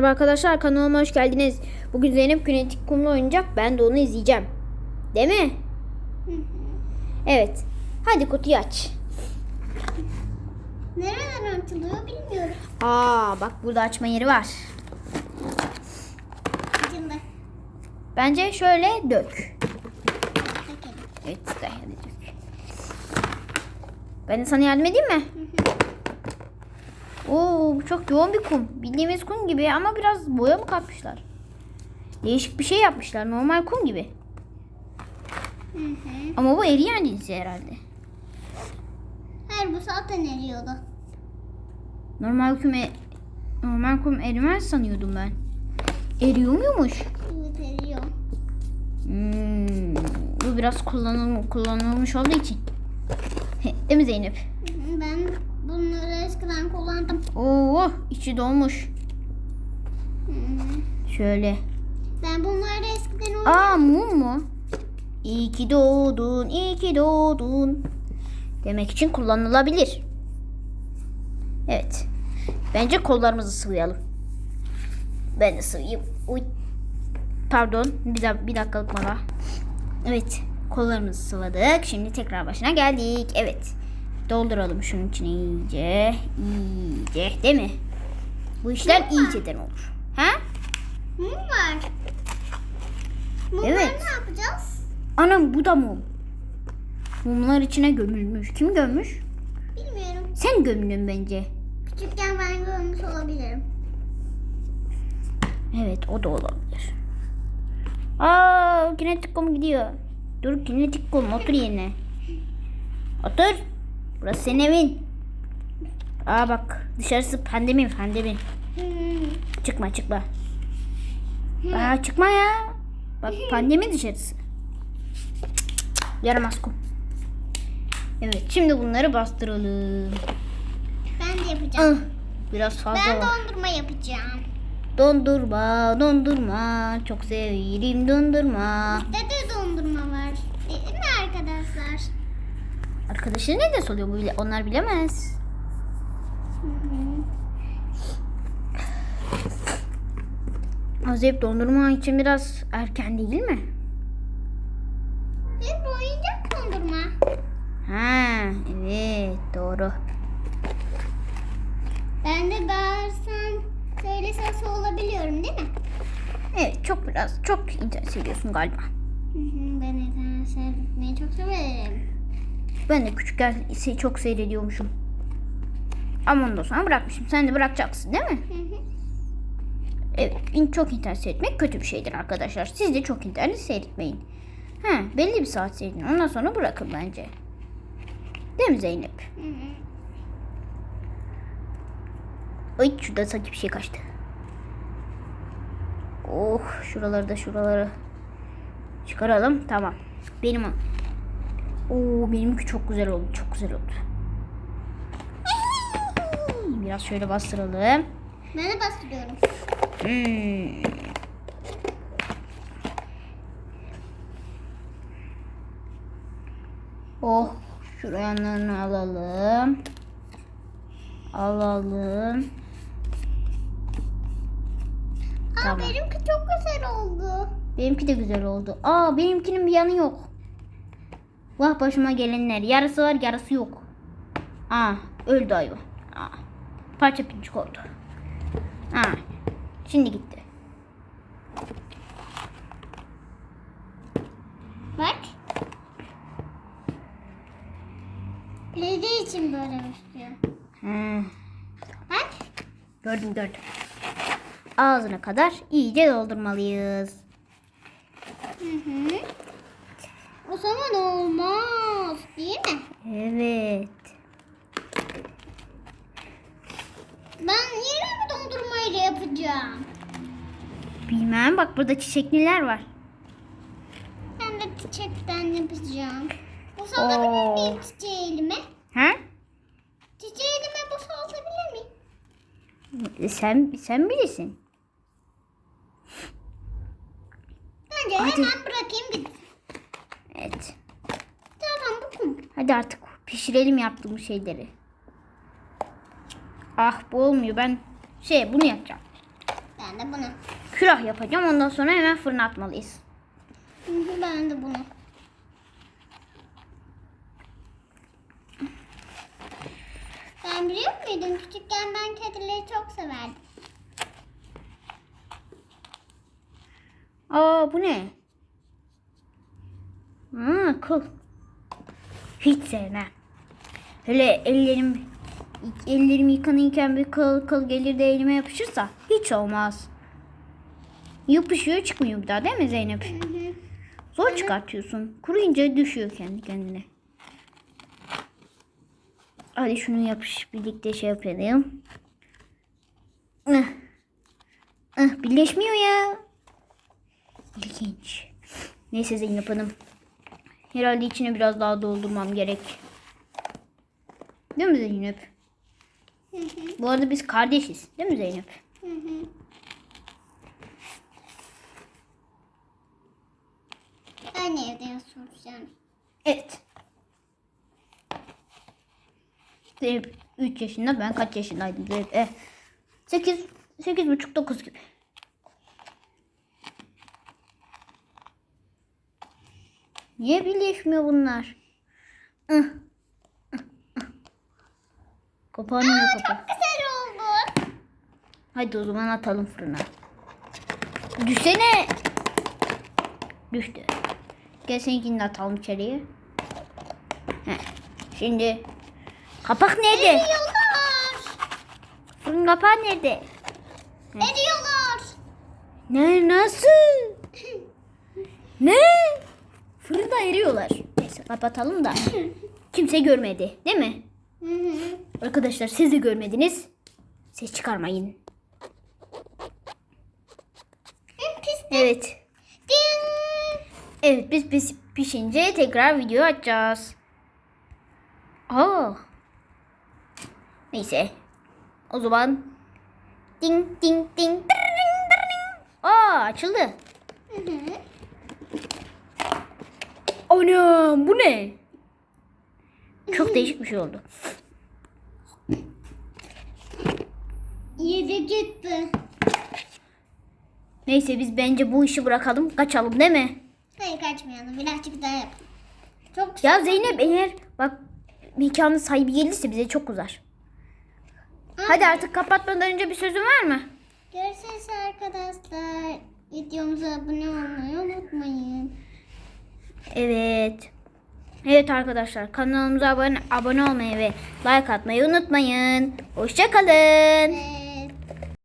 Merhaba arkadaşlar kanalıma hoş geldiniz. Bugün Zeynep Kinetik kumla oynayacak. Ben de onu izleyeceğim. Değil mi? Evet. Hadi kutuyu aç. Nereden açılıyor bilmiyorum. Aa bak burada açma yeri var. İçinde. Bence şöyle dök. Bakalım. Evet dök. Ben de sana yardım edeyim mi? Oo bu çok yoğun bir kum. Bildiğimiz kum gibi ama biraz boya mı katmışlar? Değişik bir şey yapmışlar. Normal kum gibi. Hı hı. Ama bu eriyen cinsi herhalde. Hayır bu zaten eriyordu. Normal kum, e- normal kum erimez sanıyordum ben. Eriyor muymuş? Evet eriyor. Hmm, bu biraz kullanıl kullanılmış olduğu için. Değil mi Zeynep? Ben bunları eskiden kullandım. Oo, içi dolmuş. Hı. Şöyle. Ben bunları eskiden oynadım. Aa mum mu? İyi ki doğdun, iyi ki doğdun. Demek için kullanılabilir. Evet. Bence kollarımızı sıvayalım. Ben de sıvayayım. Uy. Pardon. Bir, da bir dakikalık mola. Evet. Kollarımızı sıvadık. Şimdi tekrar başına geldik. Evet. Dolduralım şunun içine iyice. iyice. Değil mi? Bu işler Mum iyiceden olur. Ha? Mum var. Mumları Evet. ne yapacağız? Anam bu da mum. Mumlar içine gömülmüş. Kim gömmüş? Bilmiyorum. Sen gömdün bence. Küçükken ben görmüş olabilirim. Evet o da olabilir. Aa kinetik kum gidiyor. Dur kinetik kum otur yerine. Otur. Burası senin evin. Aa bak dışarısı pandemi pandemi. Çıkma çıkma. Aa çıkma ya. Bak pandemi dışarısı. Yaramaz kum. Evet şimdi bunları bastıralım. Ben de yapacağım. Ah, Biraz fazla Ben var. dondurma yapacağım. Dondurma, dondurma. Çok severim dondurma. Bizde de dondurma var. Değil mi arkadaşlar? Arkadaşın ne de oluyor bu bile? Onlar bilemez. Azep dondurma için biraz erken değil mi? Bir bu oyuncak dondurma. Ha, evet doğru. Ben de bağırsan söyle sesi olabiliyorum değil mi? Evet çok biraz çok internet seviyorsun galiba. Hı hı, ben internet seyretmeyi çok severim. Ben de küçükken çok seyrediyormuşum. Ama ondan sonra bırakmışım. Sen de bırakacaksın değil mi? Hı hı. Evet, çok internet seyretmek kötü bir şeydir arkadaşlar. Siz de çok internet seyretmeyin. Ha, belli bir saat seyredin. Ondan sonra bırakın bence. Değil mi Zeynep? Hı hı. Ay şurada sanki bir şey kaçtı. Oh şuraları da şuraları çıkaralım. Tamam. Benim. Oo benimki çok güzel oldu. Çok güzel oldu. Biraz şöyle bastıralım. Ben de bastırıyorum. Hmm. Oh, şuraya yanlarını alalım. Alalım. Aa Tamam. benimki çok güzel oldu. Benimki de güzel oldu. Aa, benimkinin bir yanı yok. Vah başıma gelenler. Yarısı var, yarısı yok. Aa, öldü hayvan. Aa, parça pinçik oldu. Aa, şimdi gitti. Bak. Ledi için böyle istiyor. Hmm. Bak. Gördüm gördüm. Ağzına kadar iyice doldurmalıyız. Hı hı. O zaman olmaz değil mi? Evet. Ben yine mi dondurmayla yapacağım? Bilmem bak burada çiçekliler var. Ben de çiçekten yapacağım. Bu salabilir Oo. miyim çiçeği elime? Ha? Çiçeği elime bu salabilir miyim? E, Sen sen bilirsin. Bence Hadi. hemen bırakayım gitsin. Evet. Bu kum. Hadi artık pişirelim yaptığımız şeyleri. Ah bu olmuyor ben şey bunu yapacağım. Ben de bunu. Külah yapacağım. Ondan sonra hemen fırına atmalıyız. Ben de bunu. Ben biliyor muydun? Küçükken ben kedileri çok severdim. Aa bu ne? Kıl. Hiç sevmem. Hele ellerim ellerim yıkanırken bir kıl kıl gelir de elime yapışırsa hiç olmaz. Yapışıyor çıkmıyor bir daha değil mi Zeynep? Hı hı. Zor çıkartıyorsun. Kuruyunca düşüyor kendi kendine. Hadi şunu yapış birlikte şey yapalım. Ih. Ih, birleşmiyor ya. İlginç. Neyse Zeynep Hanım. Herhalde içine biraz daha doldurmam gerek. Değil mi Zeynep? Hı hı. Bu arada biz kardeşiz. Değil mi Zeynep? Hı hı. Aynı evde yaşıyoruz yani. Evet. Zeynep 3 yaşında ben kaç yaşındaydım Zeynep? Eh, 8, 8 buçuk 9 gibi. Niye birleşmiyor bunlar? Ih, ih, ih. Kapanmıyor kapı. Güzel oldu. Hadi o zaman atalım fırına. Düşsene. Düştü. Gel seninkini de atalım içeriye. Heh. Şimdi kapak nerede? Eriyorlar. Fırın kapağı nerede? Eriyorlar. Ne nasıl? Ne? Fırında eriyorlar. Neyse kapatalım da. Kimse görmedi değil mi? Arkadaşlar siz de görmediniz. Ses çıkarmayın. Evet. Evet biz biz pişince tekrar video açacağız. Aa. Neyse. O zaman ding ding ding ding ding. Aa açıldı. Hı hı. Anam bu ne? Çok değişik bir şey oldu. Yedi gitti. Neyse biz bence bu işi bırakalım kaçalım değil mi? Hayır kaçmayalım. Birazcık daha yap. Çok Ya Zeynep eğer bak mekanın sahibi gelirse bize çok uzar. Hadi artık kapatmadan önce bir sözün var mı? Görüşürüz arkadaşlar. Videomuza abone olmayı unutmayın. Evet. Evet arkadaşlar kanalımıza abone, abone olmayı ve like atmayı unutmayın. Hoşçakalın. Ee,